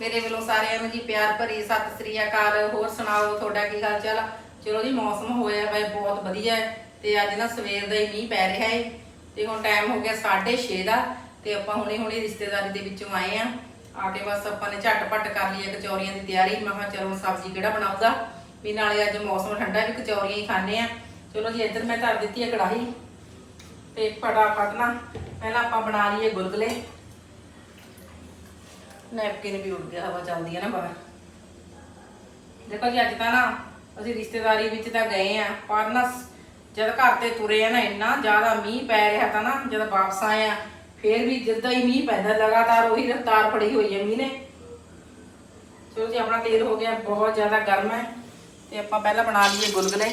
ਮੇਰੇ ਵੱਲੋਂ ਸਾਰਿਆਂ ਨੂੰ ਜੀ ਪਿਆਰ ਭਰੀ ਸਤਿ ਸ੍ਰੀ ਅਕਾਲ। ਹੋਰ ਸੁਣਾਓ, ਤੁਹਾਡਾ ਕੀ ਹਾਲ ਚਾਲ? ਆ? ਚਲੋ ਜੀ, ਮੌਸਮ ਹੋਇਆ ਵਾ, ਬਹੁਤ ਵਧੀਆ ਹੈ ਤੇ ਅੱਜ ਨਾ ਸਵੇਰ ਦਾ ਹੀ ਮੀਂਹ ਪੈ ਰਿਹਾ ਹੈ ਤੇ ਹੁਣ ਟਾਈਮ ਹੋ ਗਿਆ 6:30 ਦਾ ਤੇ ਆਪਾਂ ਹੁਣੇ ਹੁਣੇ ਰਿਸ਼ਤੇਦਾਰੀ ਦੇ ਵਿੱਚੋਂ ਆਏ ਆ। ਆ ਕੇ ਬਸ ਆਪਾਂ ਨੇ ਝਟਪਟ ਕਰ ਲਈ ਹੈ ਕਚੌਰੀਆਂ ਦੀ ਤਿਆਰੀ। ਮੈਂ ਕਿਹਾ ਚਲੋ ਸਬਜ਼ੀ ਕਿਹੜਾ ਬਣਾਊਗਾ? ਵੀ ਨਾਲੇ ਅੱਜ ਮੌਸਮ ਠੰਡਾ ਵੀ ਕਚੌਰੀਆਂ ਹੀ ਖਾਣੇ ਆ। ਚਲੋ ਜੀ, ਇੱਧਰ ਮੈਂ ਧਰ ਦਿੱਤੀ ਹੈ ਕੜਾਹੀ ਤੇ ਫਟਾਫਟ ਨਾ ਪਹਿਲਾਂ ਆਪਾਂ ਬਣਾ ਲਈਏ ਗੁਲਗੁਲੇ। ਨੈਪਕਿਨ ਵੀ ਉੱਡ ਗਿਆ, ਹਵਾ ਚੱਲਦੀ ਹੈ ਨਾ ਬਾਹਰ। ਦੇਖੋ ਜੀ, ਅੱਜ ਤਾਂ ਨਾ ਅਸੀਂ ਰਿਸ਼ਤੇਦਾਰੀ ਵਿੱਚ ਤਾਂ ਗਏ ਆ, ਪਰ ਨਾ ਜਦ ਘਰ ਤੇ ਤੁਰੇ ਆ ਨਾ, ਇੰਨਾ ਜ਼ਿਆਦਾ ਮੀਂਹ ਪੈ ਰਿਹਾ ਤਾਂ ਨਾ, ਜਦ ਵਾਪਸ ਆਏ ਆ, ਫੇਰ ਵੀ ਜਿੱਦਾਂ ਹੀ ਮੀਂਹ ਪੈਂਦਾ, ਲਗਾਤਾਰ ਉਹੀ ਰਫ਼ਤਾਰ ਫੜੀ ਹੋਈ ਹੈ ਮੀਂਹ ਨੇ। ਚਲੋ ਜੀ, ਆਪਣਾ ਤੇਲ ਹੋ ਗਿਆ, ਬਹੁਤ ਜ਼ਿਆਦਾ ਗਰਮ ਹੈ, ਤੇ ਆਪਾਂ ਪਹਿਲਾਂ ਬਣਾ ਲਈਏ ਗੁਲਗੁਲੇ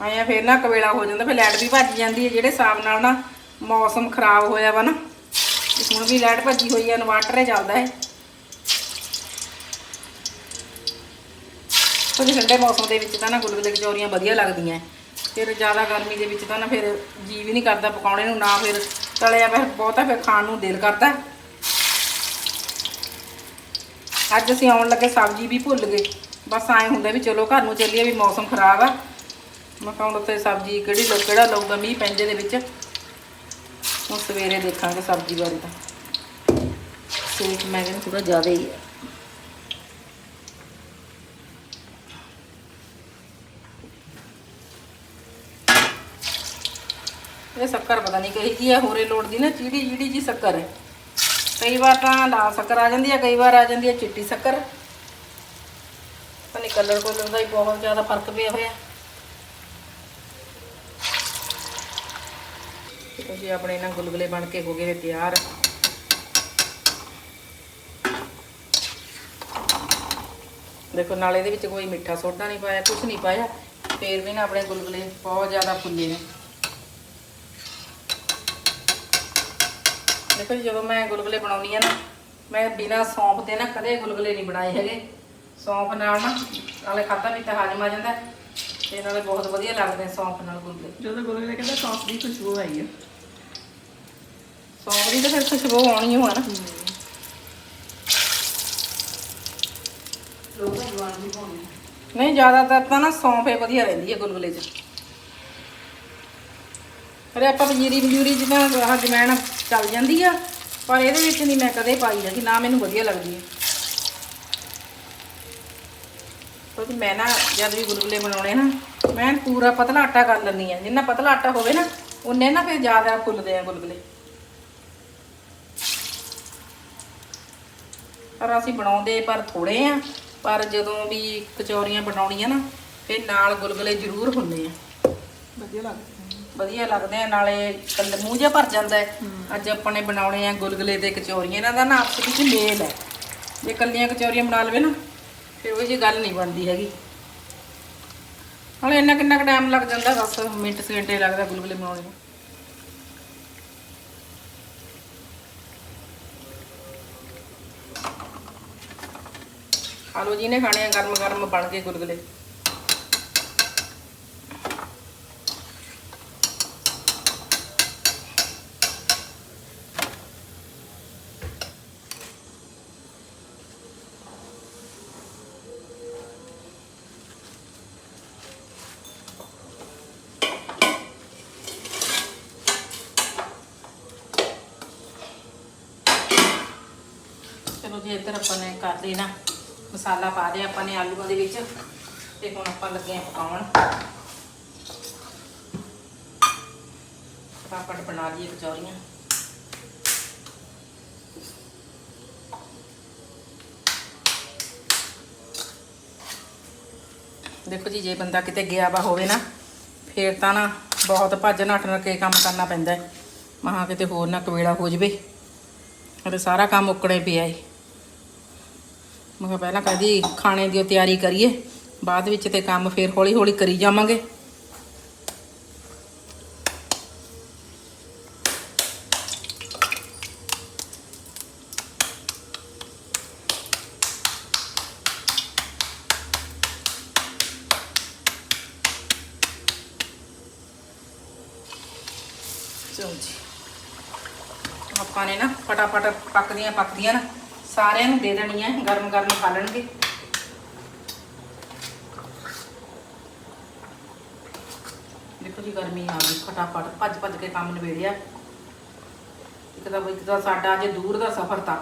ਆਇਆ ਫੇਰ ਨਾ ਕਵੇਲਾ ਹੋ ਜਾਂਦਾ, ਫਿਰ ਲਾਈਟ ਵੀ ਭੱਜ ਜਾਂਦੀ ਹੈ, ਜਿਹੜੇ ਹਿਸਾਬ ਨਾਲ ਨਾ ਮੌਸਮ ਖਰਾਬ ਹੋਇਆ ਵਾ ਨਾ। ਹੁਣ ਵੀ ਲਾਈਟ ਭੱਜੀ ਹੋਈ ਹੈ ਇਨਵਰਟਰ ਹੀ ਚੱਲਦਾ ਹੈ। ਕੁਝ ਠੰਡੇ ਮੌਸਮ ਦੇ ਵਿੱਚ ਤਾਂ ਨਾ ਗੁਲਗੁਲੇ ਕਚੌਰੀਆਂ ਵਧੀਆ ਲੱਗਦੀਆਂ। ਫਿਰ ਜ਼ਿਆਦਾ ਗਰਮੀ ਦੇ ਵਿੱਚ ਤਾਂ ਨਾ ਫਿਰ ਜੀ ਵੀ ਨਹੀਂ ਕਰਦਾ ਪਕਾਉਣੇ ਨੂੰ, ਨਾ ਫਿਰ ਤਲਿਆ ਫਿਰ ਬਹੁਤਾ ਫਿਰ ਖਾਣ ਨੂੰ ਦਿਲ ਕਰਦਾ। ਅੱਜ ਅਸੀਂ ਆਉਣ ਲੱਗੇ ਸਬਜ਼ੀ ਵੀ ਭੁੱਲ ਗਏ। ਬਸ ਐਂ ਹੁੰਦਾ ਵੀ ਚਲੋ ਘਰ ਨੂੰ ਚੱਲੀਏ ਵੀ ਮੌਸਮ ਖਰਾਬ ਆ। ਮੈਂ ਕਹਾਂ ਉੱਥੇ ਸਬਜ਼ੀ ਕਿਹੜੀ ਲੋ ਕਿਹੜਾ ਲਊਗਾ, ਮੀਂਹ ਪੈਂਦੇ ਦੇ ਵਿੱਚ। ਹੁਣ ਸਵੇਰੇ ਦੇਖਾਂਗੇ ਸਬਜ਼ੀ ਬਾਰੇ ਤਾਂ। ਸੇਕ ਮੈਂ ਕਹਿੰਦਾ ਥੋੜਾ ਜ਼ਿਆਦਾ ਹੀ ਹੈ। ਇਹ ਸ਼ੱਕਰ ਪਤਾ ਨਹੀਂ ਕਹੀ ਕੀ ਹੈ, ਹੋਰੇ ਲੋੜ ਦੀ ਨਾ, ਚੀੜੀ ਜਿਹੜੀ ਜੀ ਸ਼ੱਕਰ। ਹੈ ਕਈ ਵਾਰ ਤਾਂ ਲਾਲ ਸ਼ੱਕਰ ਆ ਜਾਂਦੀ ਹੈ, ਕਈ ਵਾਰ ਆ ਜਾਂਦੀ ਹੈ ਚਿੱਟੀ ਸ਼ੱਕਰ। ਪਤਾ ਕਲਰ ਕੋਲਰ ਦਾ ਹੀ ਬਹੁਤ ਜ਼ਿਆਦਾ ਫ਼ਰਕ ਪਿਆ ਹੋਇਆ। ਤੇ ਜੀ ਆਪਣੇ ਨਾ ਗੁਲਗੁਲੇ ਬਣ ਕੇ ਹੋ ਗਏ ਨੇ ਤਿਆਰ। ਦੇਖੋ, ਨਾਲੇ ਦੇ ਵਿੱਚ ਕੋਈ ਮਿੱਠਾ ਸੋਡਾ ਨਹੀਂ ਪਾਇਆ ਕੁਝ ਨਹੀਂ ਪਾਇਆ, ਫੇਰ ਵੀ ਨਾ ਆਪਣੇ ਗੁਲਗੁਲੇ ਬਹੁਤ ਜ਼ਿਆਦਾ ਫੁੱਲੇ ਨੇ। ਦੇਖੋ ਜੀ, ਜਦੋਂ ਮੈਂ ਗੁਲਗੁਲੇ ਬਣਾਉਣੀ ਆ ਨਾ, ਮੈਂ ਬਿਨਾ ਸੌਂਫ ਦੇ ਨਾ ਕਦੇ ਗੁਲਗੁਲੇ ਨਹੀਂ ਬਣਾਏ ਹੈਗੇ। ਸੌਂਫ ਨਾਲ ਨਾ, ਨਾਲੇ ਖਾਤਾ ਪੀਤਾ ਹਾਜ਼ਮ ਆ ਜਾਂਦਾ। ਤੇ ਨਾਲੇ ਬਹੁਤ ਵਧੀਆ ਲੱਗਦੇ ਨੇ ਸੌਂਫ ਨਾਲ ਗੁਲਗੁਲੇ ਜਦੋਂ ਗੁਰਗੁਲੇ ਕਹਿੰਦਾ ਸੌਸ ਦੀ ਖੁਸ਼ਬੂ ਆਈ ਆ। ਸੌਂਫ ਦੀ ਤਾਂ ਫਿਰ ਖੁਸ਼ਬੂ ਆਉਣੀ ਹੀ ਹੋਣਾ ਲੋਕਾਂ ਜਵਾਨ ਵੀ ਪਾਉਂਦੇ ਨਹੀਂ ਜ਼ਿਆਦਾਤਰ ਤਾਂ ਨਾ ਸੌਂਫ ਹੀ ਵਧੀਆ ਰਹਿੰਦੀ ਹੈ ਗੁਲਗੁਲੇ 'ਚ। ਅਰੇ ਆਪਾਂ ਪੰਜੀਰੀ ਪੰਜੂਰੀ ਜਿੱਦਾਂ ਆਹ ਜਮੈਣ ਚੱਲ ਜਾਂਦੀ ਆ ਪਰ ਇਹਦੇ ਵਿੱਚ ਨਹੀਂ ਮੈਂ ਕਦੇ ਪਾਈ ਹੈਗੀ ਨਾ ਮੈਨੂੰ ਵਧੀਆ ਲੱਗਦੀ ਹੈ ਕਿਉਂਕਿ ਮੈਂ ਨਾ ਜਦ ਵੀ ਗੁਲਗੁਲੇ ਬਣਾਉਣੇ ਨਾ ਮੈਂ ਪੂਰਾ ਪਤਲਾ ਆਟਾ ਕਰ ਲੈਂਦੀ ਆ ਜਿੰਨਾ ਪਤਲਾ ਆਟਾ ਹੋਵੇ ਨਾ ਉਹਨੇ ਨਾ ਫਿਰ ਜ਼ਿਆਦਾ ਫੁੱਲਦੇ ਆ ਗੁਲਗੁਲੇ। ਪਰ ਅਸੀਂ ਬਣਾਉਂਦੇ ਪਰ ਥੋੜੇ ਆ ਪਰ ਜਦੋਂ ਵੀ ਕਚੌਰੀਆਂ ਬਣਾਉਣੀਆਂ ਨਾ ਫਿਰ ਨਾਲ ਗੁਲਗੁਲੇ ਜ਼ਰੂਰ ਹੁੰਦੇ ਆ। ਵਧੀਆ ਲੱਗਦਾ ਵਧੀਆ ਲੱਗਦੇ ਆ ਨਾਲੇ ਮੂੰਹ ਜਿਹਾ ਭਰ ਜਾਂਦਾ ਹੈ। ਅੱਜ ਆਪਾਂ ਨੇ ਬਣਾਉਣੇ ਆ ਗੁਲਗੁਲੇ ਤੇ ਕਚੌਰੀਆਂ ਇਹਨਾਂ ਦਾ ਨਾ ਆਪਸ ਵਿੱਚ ਮੇਲ ਹੈ। ਜੇ ਕੱਲੀਆਂ ਕਚੌਰੀਆਂ ਬਣਾ ਲਵੇ ਨਾ ਫਿਰ ਉਹ ਜੀ ਗੱਲ ਨਹੀਂ ਬਣਦੀ ਹੈਗੀ। ਹਾਲੇ ਇੰਨਾ ਕਿੰਨਾ ਕੁ ਟਾਈਮ ਲੱਗ ਜਾਂਦਾ ਬਸ ਮਿੰਟ ਸਕਿੰਟੇ ਲੱਗਦਾ ਗੁਲਗੁਲੇ ਬਣਾਉਣੇ ਨੂੰ। ਆਲੂ ਜੀ ਨੇ ਖਾਣੇ ਆ ਗਰਮ ਗਰਮ ਬਣ ਕੇ ਗੁਲਗੁਲੇ। ਚਲੋ ਜੀ ਇੱਧਰ ਆਪਾਂ ਨੇ ਕਰ ਲਈ ਨਾ, ਮਸਾਲਾ ਪਾ ਦਿਆ ਆਪਾਂ ਨੇ ਆਲੂਆਂ ਦੇ ਵਿੱਚ, ਤੇ ਹੁਣ ਆਪਾਂ ਲੱਗੇ ਆ ਪਕਾਉਣ। ਫਟਾਫਟ ਬਣਾ ਲਈਏ ਕਚੌਰੀਆਂ। ਦੇਖੋ ਜੀ, ਜੇ ਬੰਦਾ ਕਿਤੇ ਗਿਆ ਵਾ ਹੋਵੇ ਨਾ, ਫੇਰ ਤਾਂ ਨਾ ਬਹੁਤ ਭੱਜ ਨੱਠ ਕੇ ਕੰਮ ਕਰਨਾ ਪੈਂਦਾ ਹੈ। ਮਹਾ ਕਿਤੇ ਹੋਰ ਨਾ ਕਵੇਲਾ ਹੋ ਜਵੇ। ਅਤੇ ਸਾਰਾ ਕੰਮ ਉੱਕਣੇ ਪਿਆ ਏ। ਮੈਂ ਕਿਹਾ ਪਹਿਲਾਂ ਕਹਦੀ ਖਾਣੇ ਦੀ ਤਿਆਰੀ ਕਰੀਏ, ਬਾਅਦ ਵਿੱਚ ਤੇ ਕੰਮ ਫੇਰ ਹੌਲੀ ਹੌਲੀ ਕਰੀ ਜਾਵਾਂਗੇ। ਚਲੋ ਜੀ। ਆਪਾਂ ਨੇ ਨਾ ਫਟਾਫਟ ਪੱਕਦੀਆਂ ਪੱਕਦੀਆਂ ਨਾ ਸਾਰਿਆਂ ਨੂੰ ਦੇ ਦੇਣੀ ਹੈ, ਗਰਮ ਗਰਮ ਖਾ ਲੈਣਗੇ। ਦੇਖੋ ਜੀ, ਗਰਮੀ ਆ ਗਈ, ਫਟਾਫਟ ਭੱਜ ਭੱਜ ਕੇ ਕੰਮ ਨਿਬੇੜਿਆ। ਇੱਕ ਤਾਂ ਇੱਕ ਤਾਂ ਸਾਡਾ ਅੱਜ ਦੂਰ ਦਾ ਸਫ਼ਰ ਤਾਂ।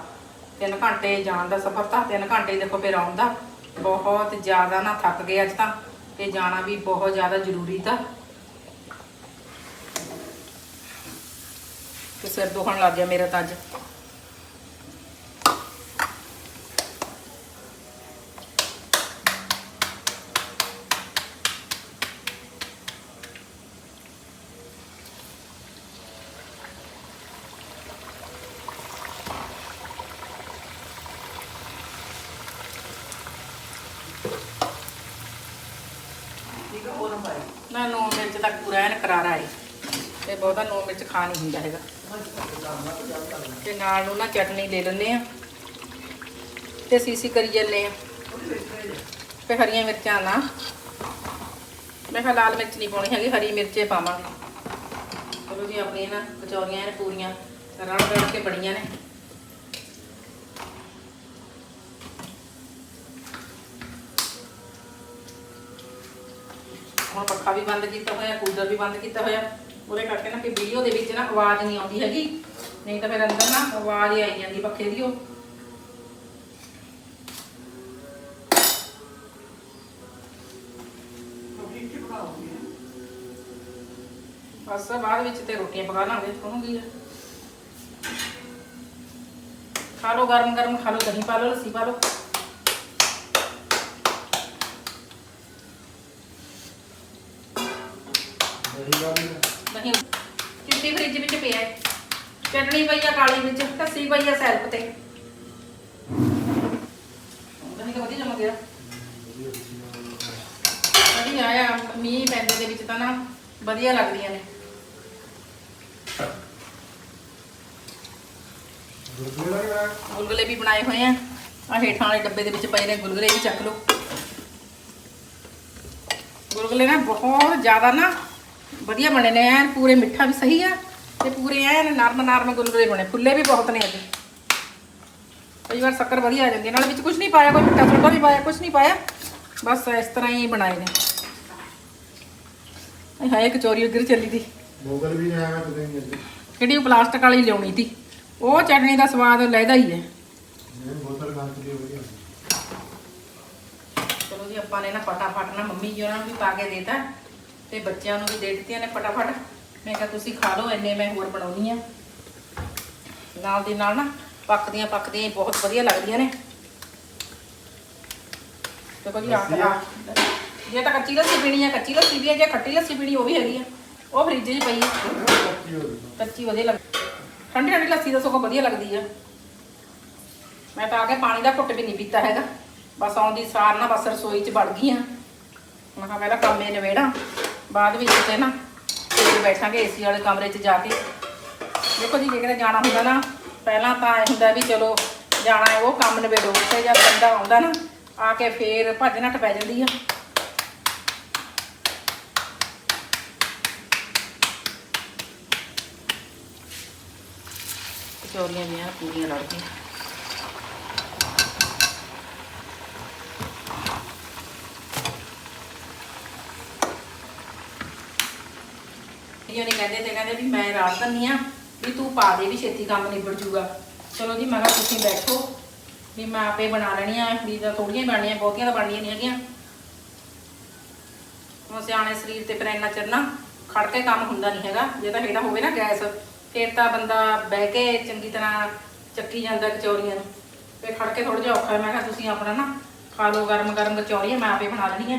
3 ਘੰਟੇ ਜਾਣ ਦਾ ਸਫ਼ਰ ਤਾਂ 3 ਘੰਟੇ ਦੇਖੋ ਫਿਰ ਆਉਣ ਦਾ। ਬਹੁਤ ਜ਼ਿਆਦਾ ਨਾ ਥੱਕ ਗਏ ਅੱਜ ਤਾਂ, ਤੇ ਜਾਣਾ ਵੀ ਬਹੁਤ ਜ਼ਿਆਦਾ ਜ਼ਰੂਰੀ ਤਾਂ। ਤੇ ਸਿਰ ਦੁਖਣ ਲੱਗ ਗਿਆ ਮੇਰਾ ਤਾਂ ਅੱਜ। ਨਾ ਪਾਏ? ਨਾ ਨੂਨ ਮਿਰਚ ਦਾ ਪੂਰਾ ਐਨ ਕਰਾਰਾ ਹੈ ਤੇ ਬਹੁਤਾ ਨੂਨ ਮਿਰਚ ਖਾ ਨਹੀਂ ਹੁੰਦਾ ਹੈਗਾ। ਤੇ ਨਾਲ ਨੂੰ ਨਾ ਚਟਨੀ ਲੈ ਲੈਂਦੇ ਆ। ਤੇ ਸੀਸੀ ਕਰੀ ਜੰਨੇ ਆ। ਤੇ ਹਰੀਆਂ ਮਿਰਚਾਂ ਨਾ ਮੈਂ ਕਿਹਾ ਲਾਲ ਮਿਰਚ ਨਹੀਂ ਪਾਉਣੀ ਹੈਗੀ, ਹਰੀ ਮਿਰਚੇ ਪਾਵਾਂਗੇ। ਚਲੋ ਜੀ, ਆਪਣੀਆਂ ਨਾ ਕਚੌਰੀਆਂ ਨੇ ਪੂਰੀਆਂ। ਰੜ ਰੜ ਕੇ ਬੜੀਆਂ ਨੇ। ਪੱਖਾ ਵੀ ਬੰਦ ਕੀਤਾ ਹੋਇਆ ਕੂਲਰ ਵੀ ਬੰਦ ਕੀਤਾ ਹੋਇਆ। ਉਹਦੇ ਕਰਕੇ ਨਾ ਕਿ ਵੀਡੀਓ ਦੇ ਵਿੱਚ ਨਾ ਆਵਾਜ਼ ਨਹੀਂ ਆਉਂਦੀ ਹੈਗੀ। ਨਹੀਂ ਤਾਂ ਫਿਰ ਅੰਦਰ ਨਾ ਆਵਾਜ਼ ਹੀ ਆਈ ਜਾਂਦੀ ਪੱਖੇ ਦੀ ਉਹ। ਬਸ ਬਾਅਦ ਵਿੱਚ ਤੇ ਰੋਟੀਆਂ ਪਕਾ ਲਾਂਗੇ ਉਹਨੂੰ ਕੀ ਆ? ਖਾ ਲਓ ਗਰਮ ਗਰਮ ਖਾ ਲਓ ਦਹੀਂ ਪਾ ਲਓ ਲੱਸੀ ਪਾ ਲਓ। ਚਟਣੀ ਪਈ ਆ ਕਾਲੀ ਵਿੱਚ ਲੱਸੀ ਪਈ ਆ ਸੈਲਫ ਤੇ। ਦਹੀਂ ਤਾਂ ਵਧੀਆ ਜਮ ਗਿਆ। ਵਧੀਆ ਆਇਆ ਮੀਂਹ ਪੈਂਦੇ ਦੇ ਵਿੱਚ ਤਾਂ ਨਾ ਵਧੀਆ ਲੱਗਦੀਆਂ ਨੇ। ਗੁਲਗੁਲੇ ਵੀ ਬਣਾਏ ਹੋਏ ਆ। ਆ ਹੇਠਾਂ ਵਾਲੇ ਡੱਬੇ ਦੇ ਵਿੱਚ ਪਏ ਨੇ ਗੁਲਗੁਲੇ ਵੀ ਚੱਕ ਲਓ। ਗੁਲਗੁਲੇ ਨਾ ਬਹੁਤ ਜ਼ਿਆਦਾ ਨਾ ਵਧੀਆ ਬਣੇ ਨੇ ਐਨ ਪੂਰੇ ਮਿੱਠਾ ਵੀ ਸਹੀ ਆ। ਤੇ ਪੂਰੇ ਐਨ ਨਰਮ ਨਰਮ ਗੁਲਗੁਲੇ ਬਣੇ। ਫੁੱਲੇ ਵੀ ਬਹੁਤ ਨੇ ਅੱਜ ਕਈ ਵਾਰ ਸ਼ੱਕਰ ਵਧੀਆ ਆ ਜਾਂਦੀ ਹੈ ਨਾਲ ਵਿੱਚ ਕੁਝ ਨਹੀਂ ਪਾਇਆ ਕੋਈ ਮਿੱਠਾ ਸੋਡਾ ਨਹੀਂ ਪਾਇਆ ਕੁਝ ਨਹੀਂ ਪਾਇਆ। ਬਸ ਇਸ ਤਰ੍ਹਾਂ ਹੀ ਬਣਾਏ ਨੇ। ਇਹ ਹਾਏ ਕਚੋਰੀ ਉਧਰ ਚੱਲੀ ਦੀ। ਮੋਗਲ ਵੀ ਨਹੀਂ ਆਇਆ ਤੁਸੀਂ ਮਿਲਦੇ। ਕਿਹੜੀ ਪਲਾਸਟਿਕ ਵਾਲੀ ਲਿਆਉਣੀ ਸੀ। ਉਹ ਚਟਨੀ ਦਾ ਸਵਾਦ ਲੈਦਾ ਹੀ ਹੈ। ਚਲੋ ਜੀ ਆਪਾਂ ਨੇ ਨਾ ਫਟਾਫਟ ਨਾ ਮੰਮੀ ਜੀ ਉਹਨਾਂ ਨੂੰ ਵੀ ਪਾ ਕੇ ਦੇਤਾ ਤੇ ਬੱਚਿਆਂ ਨੂੰ ਵੀ ਦੇ ਦਿੱਤੀਆਂ ਨੇ ਫਟਾਫਟ। ਮੈਂ ਕਿਹਾ ਤੁਸੀਂ ਖਾ ਲਓ ਇੰਨੇ ਮੈਂ ਹੋਰ ਬਣਾਉਣੀ ਆ। ਨਾਲ ਦੀ ਨਾਲ ਨਾ ਪੱਕਦੀਆਂ ਪੱਕਦੀਆਂ ਬਹੁਤ ਵਧੀਆ ਲੱਗਦੀਆਂ ਨੇ। ਦੇਖੋ ਜੀ ਆਹ ਜੇ ਤਾਂ ਕੱਚੀ ਲੱਸੀ ਪੀਣੀ ਆ ਕੱਚੀ ਲੱਸੀ ਵੀ ਹੈ ਜੇ ਖੱਟੀ ਲੱਸੀ ਪੀਣੀ ਉਹ ਵੀ ਹੈਗੀ ਆ। ਉਹ ਫ੍ਰਿਜ 'ਚ ਪਈ ਗਿਆ ਕੱਚੀ ਵਧੀਆ ਲੱਗ ਠੰਡੀ ਠੰਡੀ ਲੱਸੀ ਤਾਂ ਸਗੋਂ ਵਧੀਆ ਲੱਗਦੀ ਆ। ਮੈਂ ਤਾਂ ਆ ਕੇ ਪਾਣੀ ਦਾ ਘੁੱਟ ਵੀ ਨਹੀਂ ਪੀਤਾ ਹੈਗਾ। ਬਸ ਆਉਂਦੀ ਸਾਰ ਨਾ ਬਸ ਰਸੋਈ 'ਚ ਵੜ ਗਈ ਆ। ਮੈਂ ਕਿਹਾ ਪਹਿਲਾਂ ਕੰਮੇ ਨਵੇੜਾ ਬਾਅਦ ਵਿੱਚ ਤੇ ਨਾ ਤੇ ਬੈਠਾਂਗੇ, ਏਸੀ ਵਾਲੇ ਕਮਰੇ 'ਚ ਜਾ ਕੇ। ਦੇਖੋ ਜੀ, ਜੇ ਜਾਣਾ ਹੁੰਦਾ ਨਾ, ਪਹਿਲਾਂ ਤਾਂ ਇਹ ਹੁੰਦਾ ਵੀ ਚਲੋ, ਜਾਣਾ ਹੈ, ਉਹ ਕੰਮ ਨਵੇੜੋ ਤੇ ਜਦ ਬੰਦਾ ਆਉਂਦਾ ਨਾ, ਆ ਕੇ ਫੇਰ ਭੱਜ ਨੱਟ ਪੈ ਜਾਂਦੀ ਆ। ਕਚੋਰੀਆਂ ਦੀਆਂ ਪੂਰੀਆਂ ਲੜ ਗਈਆਂ ਇਹ ਨਹੀਂ ਕਹਿੰਦੇ ਤੇ ਕਹਿੰਦੇ ਵੀ ਮੈਂ ਰਾਤ ਦੰਨੀ ਆ, ਵੀ ਤੂੰ ਪਾ ਦੇ ਵੀ ਛੇਤੀ ਕੰਮ ਨਿਬੜ ਜੂਗਾ। ਚਲੋ ਜੀ, ਮੈਂ ਕਿਹਾ ਤੁਸੀਂ ਬੈਠੋ, ਵੀ ਮੈਂ ਆਪੇ ਬਣਾ ਲੈਣੀਆਂ ਵੀ ਤਾਂ ਥੋੜੀਆਂ ਬਣਨੀਆਂ, ਬਹੁਤੀਆਂ ਤਾਂ ਬਣਨੀਆਂ ਨਹੀਂ ਹੈਗੀਆਂ। ਹੁਣ ਸਿਆਣੇ ਸਰੀਰ ਤੇ ਫਿਰ ਇੰਨਾ ਚਿਰ ਨਾ ਖੜ ਕੇ ਕੰਮ ਹੁੰਦਾ ਨਹੀਂ ਹੈਗਾ, ਜੇ ਤਾਂ ਹੇਠਾਂ ਹੋਵੇ ਨਾ ਗੈਸ, ਫਿਰ ਤਾਂ ਬੰਦਾ ਬਹਿ ਕੇ ਚੰਗੀ ਤਰ੍ਹਾਂ ਚੱਕੀ ਜਾਂਦਾ ਕਚੌਰੀਆਂ ਨੂੰ। ਤੇ ਖੜ ਕੇ ਥੋੜਾ ਜਿਹਾ ਔਖਾ ਮੈਂ ਕਿਹਾ ਤੁਸੀਂ ਆਪਣਾ ਨਾ ਖਾ ਲਓ ਗਰਮ ਗਰਮ ਕਚੌਰੀਆਂ ਮੈਂ ਆਪੇ ਬਣਾ ਲੈਣੀ ਲੈਣੀਆਂ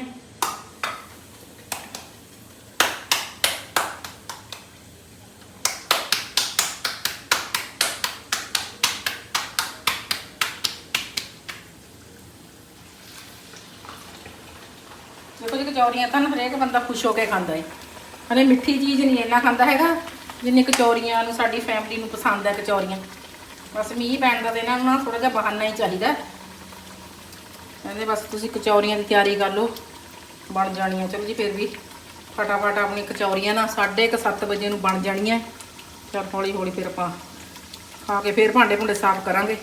ਦੇਖੋ ਜੀ ਕਚੌਰੀਆਂ ਤਾਂ ਨਾ ਹਰੇਕ ਬੰਦਾ ਖੁਸ਼ ਹੋ ਕੇ ਖਾਂਦਾ ਹੈ ਹਲੇ ਮਿੱਠੀ ਚੀਜ਼ ਨਹੀਂ ਇੰਨਾ ਖਾਂਦਾ ਹੈਗਾ, ਜਿੰਨੀ ਕਚੌਰੀਆਂ ਨੂੰ ਸਾਡੀ ਫੈਮਿਲੀ ਨੂੰ ਪਸੰਦ ਹੈ ਕਚੌਰੀਆਂ ਬਸ ਮੀਂਹ ਪੈਣ ਦਾ ਤੇ ਇਹਨਾਂ ਨੂੰ ਨਾ ਥੋੜਾ ਜਿਹਾ ਬਹਾਨਾ ਹੀ ਚਾਹੀਦਾ। ਕਹਿੰਦੇ ਬਸ ਤੁਸੀਂ ਕਚੌਰੀਆਂ ਦੀ ਤਿਆਰੀ ਕਰ ਲਓ, ਬਣ ਜਾਣੀਆਂ। ਚਲੋ ਜੀ, ਫਿਰ ਵੀ ਫਟਾਫਟ ਆਪਣੀ ਕਚੌਰੀਆਂ ਨਾ 7:30 ਵਜੇ ਨੂੰ ਬਣ ਜਾਣੀਆਂ। ਚਲ ਹੌਲੀ ਹੌਲੀ ਫਿਰ ਆਪਾਂ ਖਾ ਕੇ ਫਿਰ ਭਾਂਡੇ ਭੁੰਡੇ ਸਾਫ਼ ਕਰਾਂਗੇ।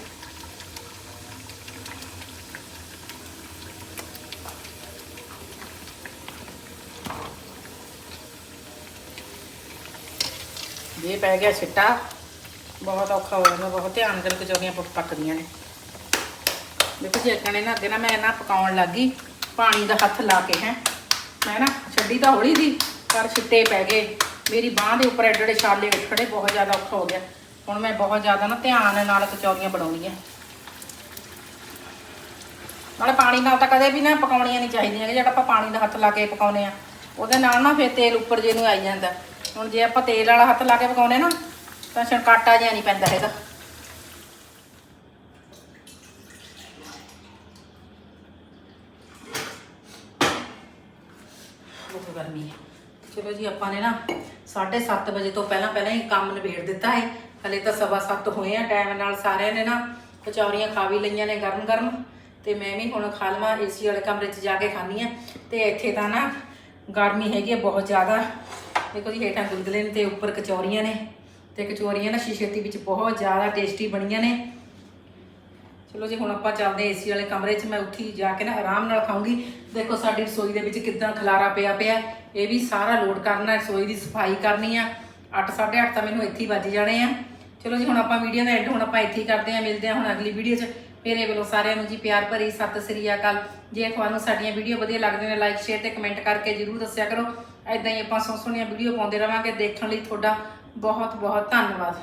ਪੈ ਗਿਆ ਛਿੱਟਾ। ਬਹੁਤ ਔਖਾ ਹੋ ਜਾਂਦਾ, ਬਹੁਤ ਧਿਆਨ ਨਾਲ ਕਚੌਰੀਆਂ ਪੱਕਦੀਆਂ ਨੇ। ਦੇਖੋ ਜੀ ਨਾ ਅੱਗੇ ਨਾ ਮੈਂ ਨਾ ਪਕਾਉਣ ਲੱਗੀ, ਪਾਣੀ ਦਾ ਹੱਥ ਲਾ ਕੇ, ਹੈ। ਮੈਂ ਨਾ ਛੱਡੀ ਤਾਂ ਹੌਲੀ ਦੀ ਪਰ ਛਿੱਟੇ ਪੈ ਗਏ। ਮੇਰੀ ਬਾਹ ਦੇ ਉੱਪਰ ਐਡੇ ਐਡੇ ਛਾਲੇ ਉੱਠ ਖੜੇ, ਬਹੁਤ ਜ਼ਿਆਦਾ ਔਖਾ ਹੋ ਗਿਆ। ਹੁਣ ਮੈਂ ਬਹੁਤ ਜ਼ਿਆਦਾ ਨਾ ਧਿਆਨ ਨਾਲ ਕਚੌਰੀਆਂ ਬਣਾਉਣੀਆਂ ਨਾਲੇ ਪਾਣੀ ਨਾਲ ਤਾਂ ਕਦੇ ਵੀ ਨਾ ਪਕਾਉਣੀਆਂ ਨਹੀਂ ਚਾਹੀਦੀਆਂ ਕਿ ਜਿਹੜਾ ਆਪਾਂ ਪਾਣੀ ਦਾ ਹੱਥ ਲਾ ਕੇ ਪਕਾਉਨੇ ਆ, ਉਹਦੇ ਨਾਲ ਨਾ ਫਿਰ ਤੇਲ ਉੱਪਰ ਜੇ ਨੂੰ ਆਈ ਜਾਂਦਾ। ਹੁਣ ਜੇ ਆਪਾਂ ਤੇਲ ਵਾਲਾ ਹੱਥ ਲਾ ਕੇ ਪਕਾਉਨੇ ਨਾ, ਤਾਂ ਛਣਕਾਟਾ ਜਿਹਾ ਨਹੀਂ ਪੈਂਦਾ ਹੈਗਾ। ਬਹੁਤ ਗਰਮੀ ਹੈ। ਚਲੋ ਜੀ, ਆਪਾਂ ਨੇ ਨਾ 7:30 ਵਜੇ ਤੋਂ ਪਹਿਲਾਂ ਪਹਿਲਾਂ ਹੀ ਕੰਮ ਨਿਬੇੜ ਦਿੱਤਾ ਹੈ। ਹਲੇ ਤਾਂ ਸਵਾ ਸੱਤ ਹੋਏ ਆ, ਟਾਈਮ ਨਾਲ ਸਾਰਿਆਂ ਨੇ ਨਾ ਕਚੌਰੀਆਂ ਖਾ ਵੀ ਲਈਆਂ ਨੇ ਗਰਮ ਗਰਮ ਤੇ ਮੈਂ ਵੀ ਹੁਣ ਖਾ ਲਵਾਂ, ਏਸੀ ਵਾਲੇ ਕਮਰੇ 'ਚ ਜਾ ਕੇ ਖਾਣੀ ਆ ਤੇ ਇੱਥੇ ਤਾਂ ਨਾ ਗਰਮੀ ਹੈਗੀ ਆ ਬਹੁਤ ਜ਼ਿਆਦਾ। ਦੇਖੋ ਜੀ ਹੇਠਾਂ ਗੁਲਗੁਲੇ ਨੇ ਤੇ ਉੱਪਰ ਕਚੌਰੀਆਂ ਨੇ। ਤੇ ਕਚੌਰੀਆਂ ਨਾ ਸ਼ੀਸ਼ੇਤੀ ਵਿੱਚ ਬਹੁਤ ਜ਼ਿਆਦਾ ਟੇਸਟੀ ਬਣੀਆਂ ਨੇ। ਚਲੋ ਜੀ, ਹੁਣ ਆਪਾਂ ਚੱਲਦੇ ਏਸੀ ਵਾਲੇ ਕਮਰੇ 'ਚ। ਮੈਂ ਉੱਠੀ ਜਾ ਕੇ ਨਾ ਆਰਾਮ ਨਾਲ ਖਾਊਂਗੀ। ਦੇਖੋ, ਸਾਡੀ ਰਸੋਈ ਦੇ ਵਿੱਚ ਕਿੱਦਾਂ ਖਲਾਰਾ ਪਿਆ ਪਿਆ। ਇਹ ਵੀ ਸਾਰਾ ਲੋਡ ਕਰਨਾ, ਰਸੋਈ ਦੀ ਸਫ਼ਾਈ ਕਰਨੀ ਆ। 8:30 ਤਾਂ ਮੈਨੂੰ ਇੱਥੇ ਹੀ ਵੱਜ ਜਾਣੇ ਆ। ਚਲੋ ਜੀ, ਹੁਣ ਆਪਾਂ ਵੀਡੀਓ ਦਾ ਐਂਡ ਹੁਣ ਆਪਾਂ ਇੱਥੇ ਹੀ ਕਰਦੇ ਆ ਮਿਲਦੇ ਆ ਹੁਣ ਅਗਲੀ ਵੀਡੀਓ 'ਚ। ਮੇਰੇ ਵੱਲੋਂ ਸਾਰਿਆਂ ਨੂੰ ਜੀ ਪਿਆਰ ਭਰੀ ਸਤਿ ਸ੍ਰੀ ਅਕਾਲ। ਜੇ ਤੁਹਾਨੂੰ ਸਾਡੀਆਂ ਵੀਡੀਓ ਵਧੀਆ ਲੱਗਦੀਆਂ ਨੇ ਲਾਈਕ ਸ਼ੇਅਰ ਤੇ ਕਮੈਂਟ ਕਰਕੇ ਜਰੂਰ ਦੱਸਿਆ ਕਰੋ। ਐਦਾਂ ਹੀ ਆਪਾਂ ਸੋਹਣੀਆਂ ਵੀਡੀਓ ਪਾਉਂਦੇ ਰਵਾਂਗੇ ਦੇਖਣ ਲਈ ਤੁਹਾਡਾ ਬਹੁਤ ਬਹੁਤ ਧੰਨਵਾਦ।